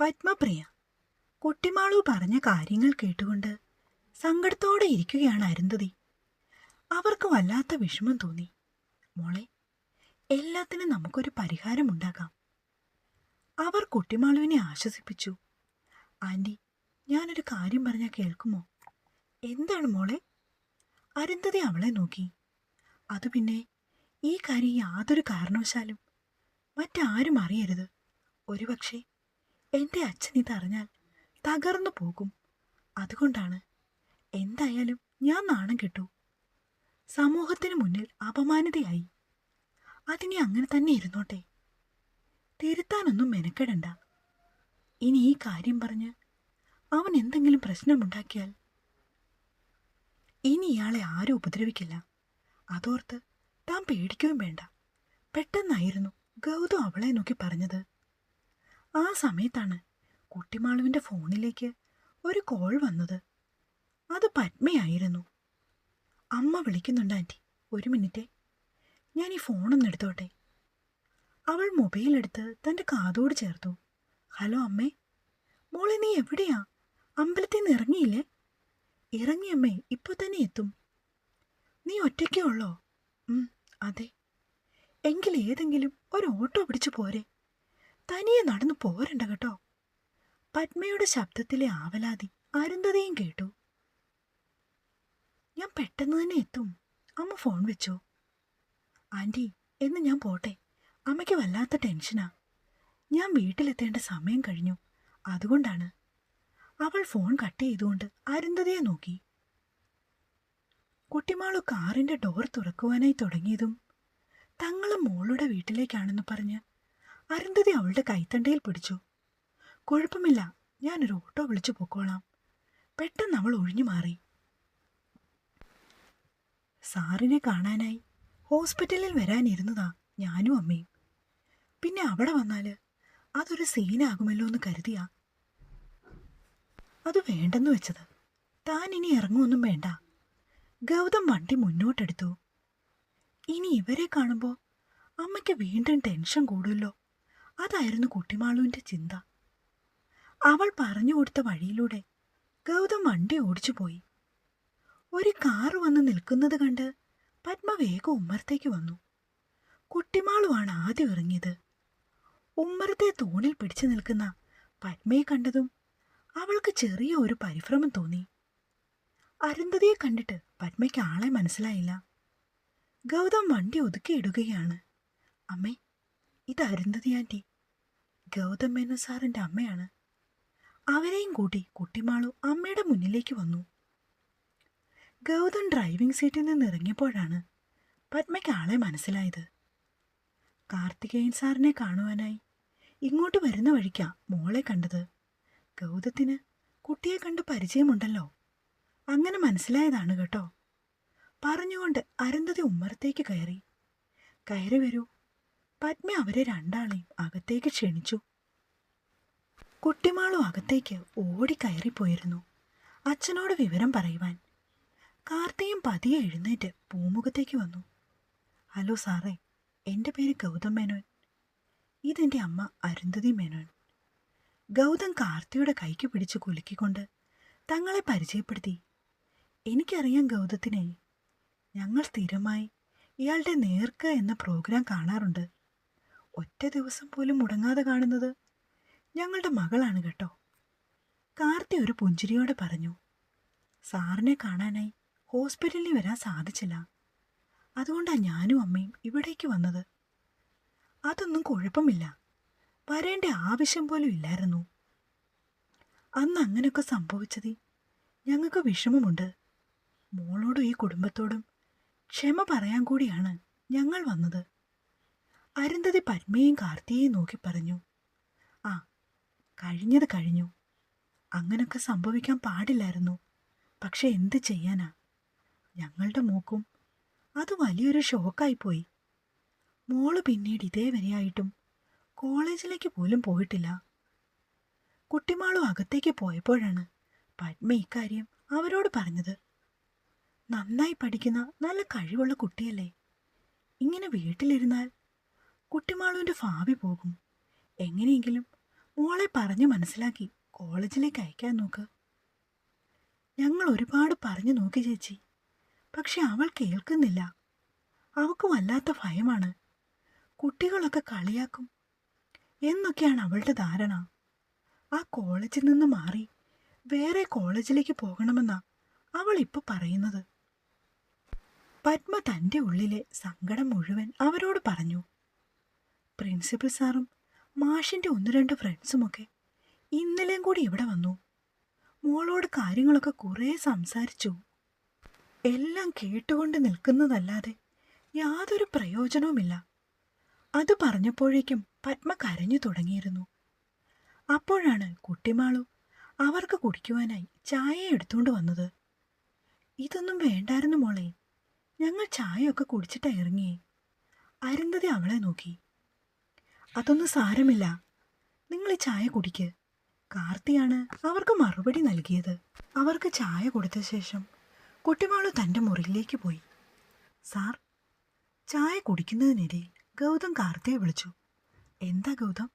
പത്മപ്രിയ. കുട്ടിമാളു പറഞ്ഞ കാര്യങ്ങൾ കേട്ടുകൊണ്ട് സങ്കടത്തോടെ ഇരിക്കുകയാണ് അരുന്ധതി. അവർക്ക് വല്ലാത്ത വിഷമം തോന്നി. മോളെ എല്ലാത്തിനും നമുക്കൊരു പരിഹാരമുണ്ടാക്കാം അവർ കുട്ടിമാളുവിനെ ആശ്വസിപ്പിച്ചു. ആന്റി ഞാനൊരു കാര്യം പറഞ്ഞാൽ കേൾക്കുമോ? എന്താണ് മോളെ? അരുന്ധതി അവളെ നോക്കി. അത് പിന്നെ ഈ കാര്യം യാതൊരു കാരണവശാലും മറ്റാരും അറിയരുത്. ഒരുപക്ഷെ എന്റെ അച്ഛൻ ഇതറിഞ്ഞാൽ തകർന്നു പോകും. അതുകൊണ്ടാണ് എന്തായാലും ഞാൻ നാണം കെട്ടു. സമൂഹത്തിന് മുന്നിൽ അപമാനിതയായി. അതിനെ അങ്ങനെ തന്നെ ഇരുന്നോട്ടെ. തിരുത്താനൊന്നും മെനക്കെടണ്ട. ഇനി ഈ കാര്യം പറഞ്ഞ് അവൻ എന്തെങ്കിലും പ്രശ്നമുണ്ടാക്കിയാൽ ഇനി ഇയാളെ ആരും ഉപദ്രവിക്കില്ല. അതോർത്ത് താൻ പേടിക്കുകയും വേണ്ട. പെട്ടെന്നായിരുന്നു ഗൗതം അവളെ നോക്കി പറഞ്ഞത്. ആ സമയത്താണ് കുട്ടിമാളുവിന്റെ ഫോണിലേക്ക് ഒരു കോൾ വന്നത്. അത് പത്മയായിരുന്നു. അമ്മ വിളിക്കുന്നുണ്ട് ആന്റി ഒരു മിനിറ്റേ. ഞാൻ ഈ ഫോണൊന്ന് എടുത്തോട്ടെ? അവൾ മൊബൈലെടുത്ത് തന്റെ കാതോട് ചേർത്തു. ഹലോ അമ്മേ. മോളെ നീ എവിടെയാ? അമ്പലത്തിൽ നിന്ന് ഇറങ്ങിയില്ലേ? ഇറങ്ങി അമ്മേ ഇപ്പോൾ തന്നെ എത്തും. നീ ഒറ്റയ്ക്കേ ഉള്ളോ? അതെ. എങ്കിൽ ഏതെങ്കിലും ഒരു ഓട്ടോ പിടിച്ചു പോരെ. തനിയെ നടന്നു പോരണ്ട കേട്ടോ. പത്മയുടെ ശബ്ദത്തിലെ ആവലാതി അരുന്ധതയും കേട്ടു. ഞാൻ പെട്ടെന്ന് തന്നെ എത്തും. അമ്മ ഫോൺ വെച്ചോ. ആന്റി എന്ന് ഞാൻ പോട്ടെ. അമ്മയ്ക്ക് വല്ലാത്ത ടെൻഷനാ. ഞാൻ വീട്ടിലെത്തേണ്ട സമയം കഴിഞ്ഞു. അതുകൊണ്ടാണ്. അവൾ ഫോൺ കട്ട് ചെയ്തുകൊണ്ട് അരുന്ധതയെ നോക്കി. കുട്ടിമാളു കാറിന്റെ ഡോർ തുറക്കുവാനായി തുടങ്ങിയതും തങ്ങളും മോളുടെ വീട്ടിലേക്കാണെന്ന് പറഞ്ഞ് അരുന്ധതി അവളുടെ കൈത്തണ്ടയിൽ പിടിച്ചു. കുഴപ്പമില്ല ഞാനൊരു ഓട്ടോ വിളിച്ചു പൊക്കോളാം. പെട്ടെന്ന് അവൾ ഒഴിഞ്ഞു മാറി. സാറിനെ കാണാനായി ഹോസ്പിറ്റലിൽ വരാനിരുന്നതാ ഞാനും അമ്മയും. പിന്നെ അവിടെ വന്നാൽ അതൊരു സീനാകുമല്ലോ എന്ന് കരുതിയാ. അത് വേണ്ടെന്ന് വെച്ചത്. താൻ ഇനി ഇറങ്ങുമൊന്നും വേണ്ട. ഗൗതം വണ്ടി മുന്നോട്ടെടുത്തു. ഇനി ഇവരെ കാണുമ്പോൾ അമ്മയ്ക്ക് വീണ്ടും ടെൻഷൻ കൂടുമല്ലോ അതായിരുന്നു കുട്ടിമാളുവിന്റെ ചിന്ത. അവൾ പറഞ്ഞു കൊടുത്ത വഴിയിലൂടെ ഗൗതം വണ്ടി ഓടിച്ചു പോയി. ഒരു കാറ് വന്ന് നിൽക്കുന്നത് കണ്ട് പത്മ വേഗം ഉമ്മറത്തേക്ക് വന്നു. കുട്ടിമാളുവാണ് ആദ്യം ഇറങ്ങിയത്. ഉമ്മറത്തെ തൂണിൽ പിടിച്ചു നിൽക്കുന്ന പത്മയെ കണ്ടതും അവൾക്ക് ചെറിയ ഒരു പരിഭ്രമം തോന്നി. അരുന്ധതിയെ കണ്ടിട്ട് പത്മയ്ക്ക് ആളെ മനസ്സിലായില്ല. ഗൗതം വണ്ടി ഒതുക്കിയിടുകയാണ് അമ്മേ ഇത് അരുന്ധതി ആന്റി ഗൗതം എന്ന സാറിന്റെ അമ്മയാണ്. അവരെയും കൂട്ടി കുട്ടിമാളു അമ്മയുടെ മുന്നിലേക്ക് വന്നു. ഗൗതം ഡ്രൈവിംഗ് സീറ്റിൽ നിന്ന് ഇറങ്ങിയപ്പോഴാണ് പത്മയ്ക്ക് ആളെ മനസ്സിലായത്. കാർത്തികേയൻ സാറിനെ കാണുവാനായി ഇങ്ങോട്ട് വരുന്ന വഴിക്കാ മോളെ കണ്ടത്. ഗൗതത്തിന് കുട്ടിയെ കണ്ട് പരിചയമുണ്ടല്ലോ. അങ്ങനെ മനസ്സിലായതാണ് കേട്ടോ. പറഞ്ഞുകൊണ്ട് അരുന്ധതി ഉമ്മറത്തേക്ക് കയറി. കയറി വരൂ. പത്മ അവരെ രണ്ടാളെയും അകത്തേക്ക് ക്ഷണിച്ചു. കുട്ടിമാളും അകത്തേക്ക് ഓടിക്കയറിപ്പോയിരുന്നു അച്ഛനോട് വിവരം പറയുവാൻ കാർത്തിയും പതിയെ എഴുന്നേറ്റ് പൂമുഖത്തേക്ക് വന്നു. ഹലോ സാറേ എന്റെ പേര് ഗൗതം മേനോൻ. ഇതെന്റെ അമ്മ അരുന്ധതി മേനോൻ. ഗൗതം കാർത്തിയുടെ കൈക്ക് പിടിച്ച് കുലുക്കിക്കൊണ്ട് തങ്ങളെ പരിചയപ്പെടുത്തി. എനിക്കറിയാം ഗൗതത്തിനെ. ഞങ്ങൾ സ്ഥിരമായി ഇയാളുടെ നേർക്ക് എന്ന പ്രോഗ്രാം കാണാറുണ്ട്. ഒറ്റ ദിവസം പോലും മുടങ്ങാതെ കാണുന്നത്? ഞങ്ങളുടെ മകളാണ് കേട്ടോ. കാർത്തി ഒരു പുഞ്ചിരിയോടെ പറഞ്ഞു. സാറിനെ കാണാനായി ഹോസ്പിറ്റലിൽ വരാൻ സാധിച്ചില്ല. അതുകൊണ്ടാണ് ഞാനും അമ്മയും ഇവിടേക്ക് വന്നത്. അതൊന്നും കുഴപ്പമില്ല. വരേണ്ട ആവശ്യം പോലും ഇല്ലായിരുന്നു. അന്ന് അങ്ങനെയൊക്കെ സംഭവിച്ചത് ഞങ്ങൾക്ക് വിഷമമുണ്ട്. മോളോടും ഈ കുടുംബത്തോടും ക്ഷമ പറയാൻ കൂടിയാണ് ഞങ്ങൾ വന്നത്. അരുന്ധതി പത്മയും കാർത്തിയെയും നോക്കി പറഞ്ഞു. ആ കഴിഞ്ഞത് കഴിഞ്ഞു. അങ്ങനൊക്കെ സംഭവിക്കാൻ പാടില്ലായിരുന്നു. പക്ഷെ എന്ത് ചെയ്യാനാ? ഞങ്ങളുടെ മൂക്കും അത് വലിയൊരു ഷോക്കായിപ്പോയി മോൾ പിന്നീട് ഇതേവരെയായിട്ടും കോളേജിലേക്ക് പോലും പോയിട്ടില്ല. കുട്ടിമാളും അകത്തേക്ക് പോയപ്പോഴാണ് പത്മ ഇക്കാര്യം അവരോട് പറഞ്ഞത്. നന്നായി പഠിക്കുന്ന നല്ല കഴിവുള്ള കുട്ടിയല്ലേ. ഇങ്ങനെ വീട്ടിലിരുന്നാൽ കുട്ടിമാളുവിന്റെ ഭാവി പോകും. എങ്ങനെയെങ്കിലും മോളെ പറഞ്ഞു മനസ്സിലാക്കി കോളേജിലേക്ക് അയക്കാൻ നോക്ക്. ഞങ്ങൾ ഒരുപാട് പറഞ്ഞു നോക്കി ചേച്ചി. പക്ഷെ അവൾ കേൾക്കുന്നില്ല. അവൾക്ക് വല്ലാത്ത ഭയമാണ്. കുട്ടികളൊക്കെ കളിയാക്കും. എന്നൊക്കെയാണ് അവളുടെ ധാരണ. ആ കോളേജിൽ നിന്ന് മാറി വേറെ കോളേജിലേക്ക് പോകണമെന്നാ അവൾ ഇപ്പൊ പറയുന്നത്. പത്മ തന്റെ ഉള്ളിലെ സങ്കടം മുഴുവൻ അവരോട് പറഞ്ഞു. പ്രിൻസിപ്പൽ സാറും മാഷിന്റെ ഒന്ന് രണ്ട് ഫ്രണ്ട്സുമൊക്കെ ഇന്നലെയും കൂടി ഇവിടെ വന്നു. മോളോട് കാര്യങ്ങളൊക്കെ കുറേ സംസാരിച്ചു. എല്ലാം കേട്ടുകൊണ്ട് നിൽക്കുന്നതല്ലാതെ യാതൊരു പ്രയോജനവുമില്ല. അത് പറഞ്ഞപ്പോഴേക്കും പത്മ കരഞ്ഞു തുടങ്ങിയിരുന്നു. അപ്പോഴാണ് കുട്ടിമാളു അവർക്ക് കുടിക്കുവാനായി ചായ എടുത്തുകൊണ്ട് വന്നത്. ഇതൊന്നും വേണ്ടായിരുന്നു മോളെ. ഞങ്ങൾ ചായയൊക്കെ കുടിച്ചിട്ട് ഇറങ്ങിയേ. അരുന്ധതി അവളെ നോക്കി. അതൊന്നും സാരമില്ല. നിങ്ങൾ ഈ ചായ കുടിക്ക്. കാർത്തിയാണ് അവർക്ക് മറുപടി നൽകിയത്. അവർക്ക് ചായ കൊടുത്ത ശേഷം കുട്ടിമാളു തന്റെ മുറിയിലേക്ക് പോയി. സാർ ചായ കുടിക്കുന്നതിനിടയിൽ ഗൗതം കാർത്തിയെ വിളിച്ചു. എന്താ ഗൗതം?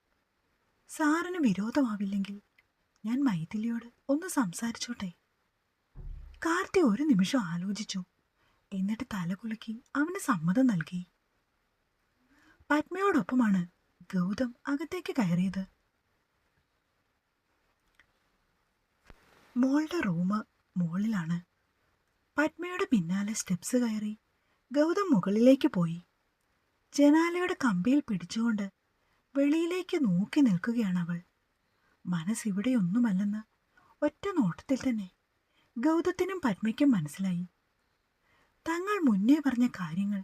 സാറിന് വിരോധമാവില്ലെങ്കിൽ ഞാൻ മൈഥിലിയോട് ഒന്ന് സംസാരിച്ചോട്ടെ? കാർത്തി ഒരു നിമിഷം ആലോചിച്ചു. എന്നിട്ട് തലകുലുക്കി അവന് സമ്മതം നൽകി. പത്മയോടൊപ്പമാണ് ഗൗതം അകത്തേക്ക് കയറിയത്. മോളുടെ റൂം മുകളിലാണ് പത്മയുടെ പിന്നാലെ സ്റ്റെപ്സ് കയറി ഗൗതം മുകളിലേക്ക് പോയി. ജനാലയുടെ കമ്പിയിൽ പിടിച്ചുകൊണ്ട് വെളിയിലേക്ക് നോക്കി നിൽക്കുകയാണ് അവൾ മനസ്സിവിടെയൊന്നുമല്ലെന്ന് ഒറ്റ നോട്ടത്തിൽ തന്നെ ഗൗതത്തിനും പത്മയ്ക്കും മനസ്സിലായി. തങ്ങൾ മുന്നേ പറഞ്ഞ കാര്യങ്ങൾ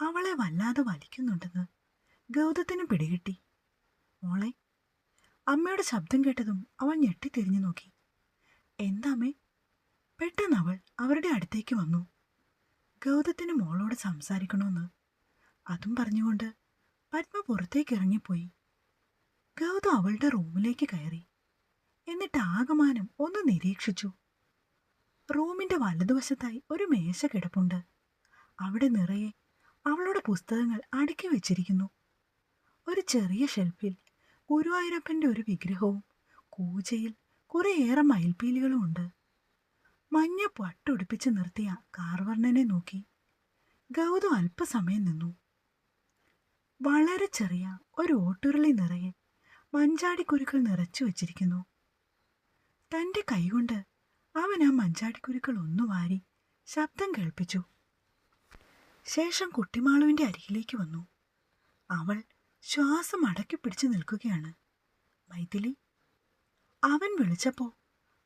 അവളെ വല്ലാതെ വലിക്കുന്നുണ്ടെന്ന് ഗൗതത്തിന് പിടികിട്ടി. മോളെ അമ്മയുടെ ശബ്ദം കേട്ടതും അവൾ ഞെട്ടിത്തിരിഞ്ഞു നോക്കി. എന്താമേ പെട്ടെന്ന് അവൾ അവരുടെ അടുത്തേക്ക് വന്നു. ഗൗതത്തിന് മോളോട് സംസാരിക്കണമെന്ന് അതും പറഞ്ഞുകൊണ്ട് പത്മ പുറത്തേക്ക് ഇറങ്ങിപ്പോയി. ഗൗതം അവളുടെ റൂമിലേക്ക് കയറി. എന്നിട്ട് ആകമാനം ഒന്ന് നിരീക്ഷിച്ചു. റൂമിന്റെ വലതുവശത്തായി ഒരു മേശ കിടപ്പുണ്ട്. അവിടെ നിറയെ അവളുടെ പുസ്തകങ്ങൾ അടുക്കി വെച്ചിരിക്കുന്നു. ഒരു ചെറിയ ഷെൽഫിൽ ഗുരുവായൂരപ്പന്റെ ഒരു വിഗ്രഹവും കൂജയിൽ കുറേയേറെ മയിൽപ്പീലികളും ഉണ്ട്. മഞ്ഞ പട്ടുടുപ്പിച്ച് നിർത്തിയ കാർവർണനെ നോക്കി ഗൗതം അല്പസമയം നിന്നു. വളരെ ചെറിയ ഒരു ഓട്ടുരുളി നിറയെ മഞ്ചാടിക്കുരുക്കൾ നിറച്ചു വച്ചിരിക്കുന്നു. തന്റെ കൈകൊണ്ട് അവൻ ആ മഞ്ചാടിക്കുരുക്കൾ ഒന്നു വാരി ശബ്ദം കേൾപ്പിച്ചു. ശേഷം കുട്ടിമാളുവിന്റെ അരികിലേക്ക് വന്നു. അവൾ ശ്വാസം അടക്കി പിടിച്ചു നിൽക്കുകയാണ്. മൈഥിലി അവൻ വിളിച്ചപ്പോൾ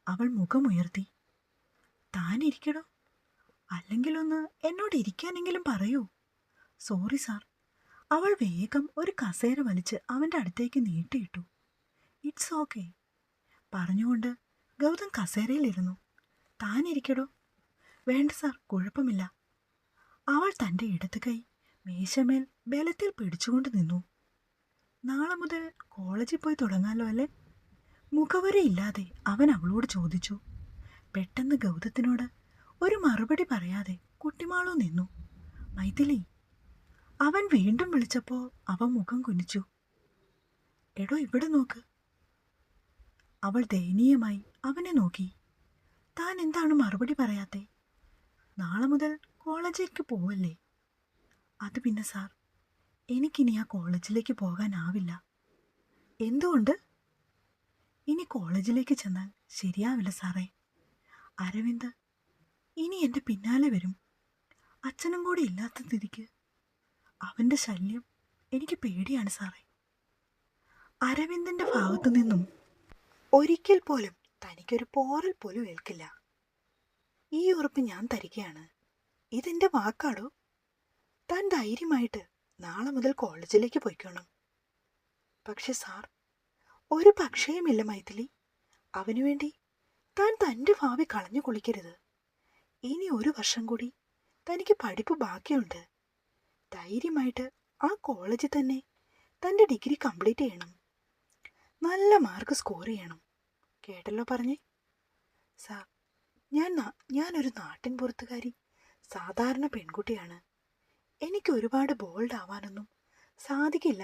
അവൾ മുഖമുയർത്തി. താൻ ഇരിക്കടോ അല്ലെങ്കിൽ ഒന്ന് എന്നോട് ഇരിക്കാനെങ്കിലും പറയൂ. Sorry sir. അവൾ വേഗം ഒരു കസേര വലിച്ച് അവന്റെ അടുത്തേക്ക് നീട്ടിയിട്ടു. It's okay. പറഞ്ഞുകൊണ്ട് ഗൗതം കസേരയിലിരുന്നു. താനിരിക്കടോ? വേണ്ട സാർ കുഴപ്പമില്ല. അവൾ തന്റെ ഇടത് കൈ മേശമേൽ ബലത്തിൽ പിടിച്ചുകൊണ്ട് നിന്നു. നാളെ മുതൽ കോളേജിൽ പോയി തുടങ്ങാലോ അല്ലേ? മുഖവരയില്ലാതെ അവൻ അവളോട് ചോദിച്ചു. പെട്ടെന്ന് ഗൗതത്തിനോട് ഒരു മറുപടി പറയാതെ കുട്ടിമാളോ നിന്നു. മൈഥിലി അവൻ വീണ്ടും വിളിച്ചപ്പോൾ അവൻ മുഖം കുനിച്ചു. എടോ ഇവിടെ നോക്ക്. അവൾ ദയനീയമായി അവനെ നോക്കി. താൻ എന്താണ് മറുപടി പറയാത്തെ? നാളെ മുതൽ കോളേജിലേക്ക് പോവല്ലേ? അത് പിന്നെ സാർ എനിക്കിനി ആ കോളേജിലേക്ക് പോകാനാവില്ല. എന്തുകൊണ്ട്? ഇനി കോളേജിലേക്ക് ചെന്നാൽ ശരിയാവില്ല സാറേ. അരവിന്ദ് ഇനി എന്റെ പിന്നാലെ വരും. അച്ഛനും കൂടി ഇല്ലാത്ത തിരിക്ക് അവന്റെ ശല്യം എനിക്ക് പേടിയാണ് സാറേ. അരവിന്ദിന്റെ ഭാഗത്തു നിന്നും ഒരിക്കൽ പോലും തനിക്കൊരു പോറൽ പോലും ഏൽക്കില്ല. ഈ ഉറപ്പ് ഞാൻ തരികയാണ്. ഇതെന്റെ വാക്കാടോ? താൻ ധൈര്യമായിട്ട് നാളെ മുതൽ കോളേജിലേക്ക് പോയിക്കോണം. പക്ഷെ സാർ ഒരു പക്ഷേയുമില്ല മൈഥിലി. അവനു വേണ്ടി താൻ തന്റെ ഭാവി കളഞ്ഞു കുളിക്കരുത്. ഇനി ഒരു വർഷം കൂടി തനിക്ക് പഠിപ്പ് ബാക്കിയുണ്ട്. ധൈര്യമായിട്ട് ആ കോളേജിൽ തന്നെ തന്റെ ഡിഗ്രി കംപ്ലീറ്റ് ചെയ്യണം. നല്ല മാർക്ക് സ്കോർ ചെയ്യണം. കേട്ടല്ലോ പറഞ്ഞേ? സാർ ഞാൻ ഞാനൊരു നാട്ടിൻ പുറത്തുകാരി സാധാരണ പെൺകുട്ടിയാണ്. എനിക്ക് ഒരുപാട് ബോൾഡ് ആവാനൊന്നും സാധിക്കില്ല.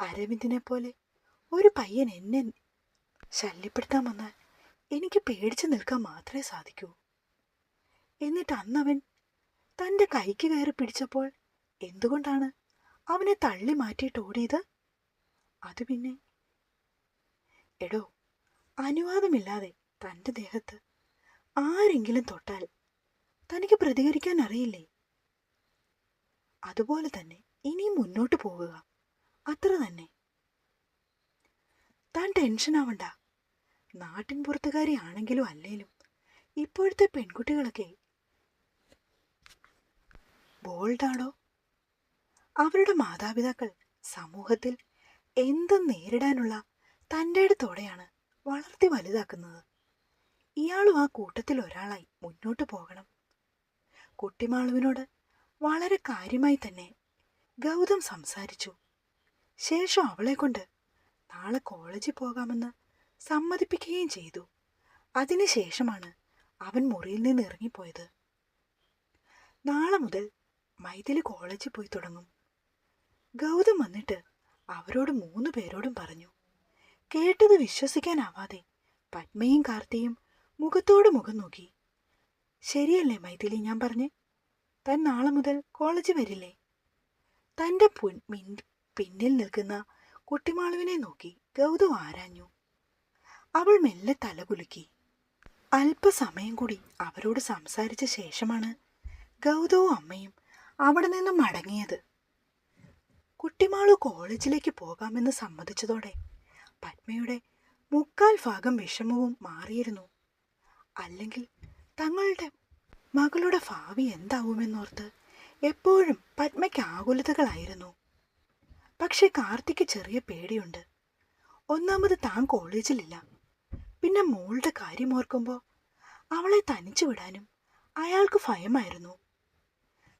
അരവിന്ദിനെ പോലെ ഒരു പയ്യൻ എന്നെ ശല്യപ്പെടുത്താൻ വന്നാൽ എനിക്ക് പേടിച്ചു നിൽക്കാൻ മാത്രമേ സാധിക്കൂ. എന്നിട്ട് അന്നവൻ തന്റെ കൈക്ക് കയറി പിടിച്ചപ്പോൾ എന്തുകൊണ്ടാണ് അവനെ തള്ളി മാറ്റിയിട്ട് ഓടിയത്? അത് പിന്നെ എടോ അനുവാദമില്ലാതെ തന്റെ ദേഹത്ത് ആരെങ്കിലും തൊട്ടാൽ തനിക്ക് പ്രതികരിക്കാൻ അറിയില്ലേ? അതുപോലെ തന്നെ ഇനിയും മുന്നോട്ട് പോവുക. അത്ര തന്നെ. താൻ ടെൻഷൻ ആവണ്ട. നാട്ടിൻ പുറത്തുകാരി ആണെങ്കിലും അല്ലേലും ഇപ്പോഴത്തെ പെൺകുട്ടികളൊക്കെ ബോൾഡാണോ അവരുടെ മാതാപിതാക്കൾ സമൂഹത്തിൽ എന്തും നേരിടാനുള്ള തന്റെ അടുത്തോടെയാണ് വളർത്തി വലുതാക്കുന്നത്. ഇയാളും ആ കൂട്ടത്തിൽ ഒരാളായി മുന്നോട്ട് പോകണം. കുട്ടിമാളുവിനോട് വളരെ കാര്യമായി തന്നെ. ഗൗതം സംസാരിച്ചു. ശേഷം അവളെ കൊണ്ട് നാളെ കോളേജിൽ പോകാമെന്ന് സമ്മതിപ്പിക്കുകയും ചെയ്തു. അതിനുശേഷമാണ് അവൻ മുറിയിൽ നിന്ന് ഇറങ്ങിപ്പോയത്. നാളെ മുതൽ മൈഥിലി കോളേജിൽ പോയി തുടങ്ങും. ഗൗതം വന്നിട്ട് അവരോട് മൂന്ന് പേരോടും പറഞ്ഞു. കേട്ടത് വിശ്വസിക്കാനാവാതെ പത്മയും കാർത്തിയും മുഖത്തോട് മുഖം നോക്കി. ശരിയല്ലേ മൈഥിലി ഞാൻ പറഞ്ഞേ? താൻ നാളെ മുതൽ കോളേജ് വരില്ലേ? തന്റെ പിന്നിൽ നിൽക്കുന്ന കുട്ടിമാളുവിനെ നോക്കി ഗൗതം ആരാഞ്ഞു. അവൾ മെല്ലെ തല കുലുക്കി. അല്പസമയം കൂടി അവരോട് സംസാരിച്ച ശേഷമാണ് ഗൗതവും അമ്മയും അവിടെ നിന്നും മടങ്ങിയത്. കുട്ടിമാൾ കോളേജിലേക്ക് പോകാമെന്ന് സമ്മതിച്ചതോടെ പത്മയുടെ മുക്കാൽ ഭാഗം വിഷമവും മാറിയിരുന്നു. അല്ലെങ്കിൽ തങ്ങളുടെ മകളുടെ ഭാവി എന്താവുമെന്നോർത്ത് എപ്പോഴും പത്മയ്ക്ക് ആകുലതകളായിരുന്നു. പക്ഷെ കാർത്തിക്ക് ചെറിയ പേടിയുണ്ട്. ഒന്നാമത് താൻ കോളേജിലില്ല. പിന്നെ മോളുടെ കാര്യം ഓർക്കുമ്പോൾ അവളെ തനിച്ചു വിടാനും അയാൾക്ക് ഭയമായിരുന്നു.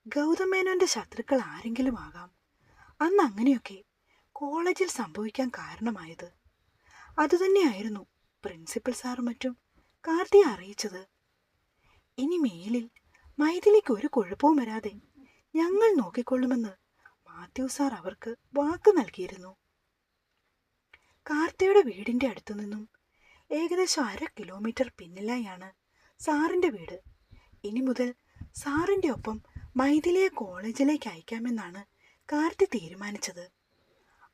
ഗൗതമേനോന്റെ ശത്രുക്കൾ ആരെങ്കിലും ആകാം. അന്ന് അങ്ങനെയൊക്കെ കോളേജിൽ സംഭവിക്കാൻ കാരണമായത്. അതുതന്നെയായിരുന്നു പ്രിൻസിപ്പൽ സാറും മറ്റും കാർത്തിയെ അറിയിച്ചത്. ഇനി മേലിൽ മൈഥിലിക്ക് ഒരു കുഴപ്പവും വരാതെ ഞങ്ങൾ നോക്കിക്കൊള്ളുമെന്ന് മാത്യു സാർ അവർക്ക് വാക്ക് നൽകിയിരുന്നു. കാർത്തിയുടെ വീടിന്റെ അടുത്തു നിന്നും ഏകദേശം അര കിലോമീറ്റർ പിന്നിലായാണ് സാറിന്റെ വീട്. ഇനി മുതൽ സാറിന്റെ ഒപ്പം മൈഥിലിയെ കോളേജിലേക്ക് അയക്കാമെന്നാണ് കാർത്തി തീരുമാനിച്ചത്.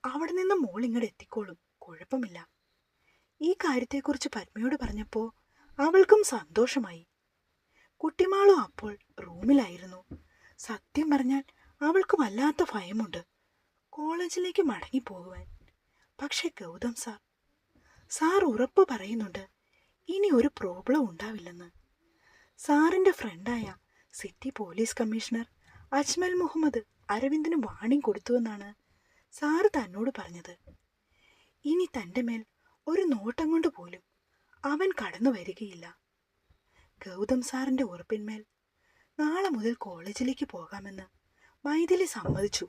അവിടെ നിന്ന് മോൾ ഇങ്ങോട്ട് എത്തിക്കോളും കുഴപ്പമില്ല. ഈ കാര്യത്തെക്കുറിച്ച് പത്മയോട് പറഞ്ഞപ്പോൾ അവൾക്കും സന്തോഷമായി. കുട്ടിമാളും അപ്പോൾ റൂമിലായിരുന്നു. സത്യം പറഞ്ഞാൽ അവൾക്ക് വല്ലാത്ത ഭയമുണ്ട്. കോളേജിലേക്ക് മടങ്ങിപ്പോകുവാൻ. പക്ഷെ ഗൗതം സാർ സാർ ഉറപ്പ് പറയുന്നുണ്ട് ഇനി ഒരു പ്രോബ്ലം ഉണ്ടാവില്ലെന്ന്. സാറിന്റെ ഫ്രണ്ടായ city police commissioner Ajmal Muhammad അരവിന്ദിന് warning കൊടുത്തുവെന്നാണ് സാറ് തന്നോട് പറഞ്ഞത്. ഇനി തന്റെ മേൽ ഒരു നോട്ടം കൊണ്ട് പോലും അവൻ കടന്നു വരികയില്ല. ഗൗതം സാറിന്റെ ഉറപ്പിന്മേൽ നാളെ മുതൽ കോളേജിലേക്ക് പോകാമെന്ന് മൈഥിലി സമ്മതിച്ചു.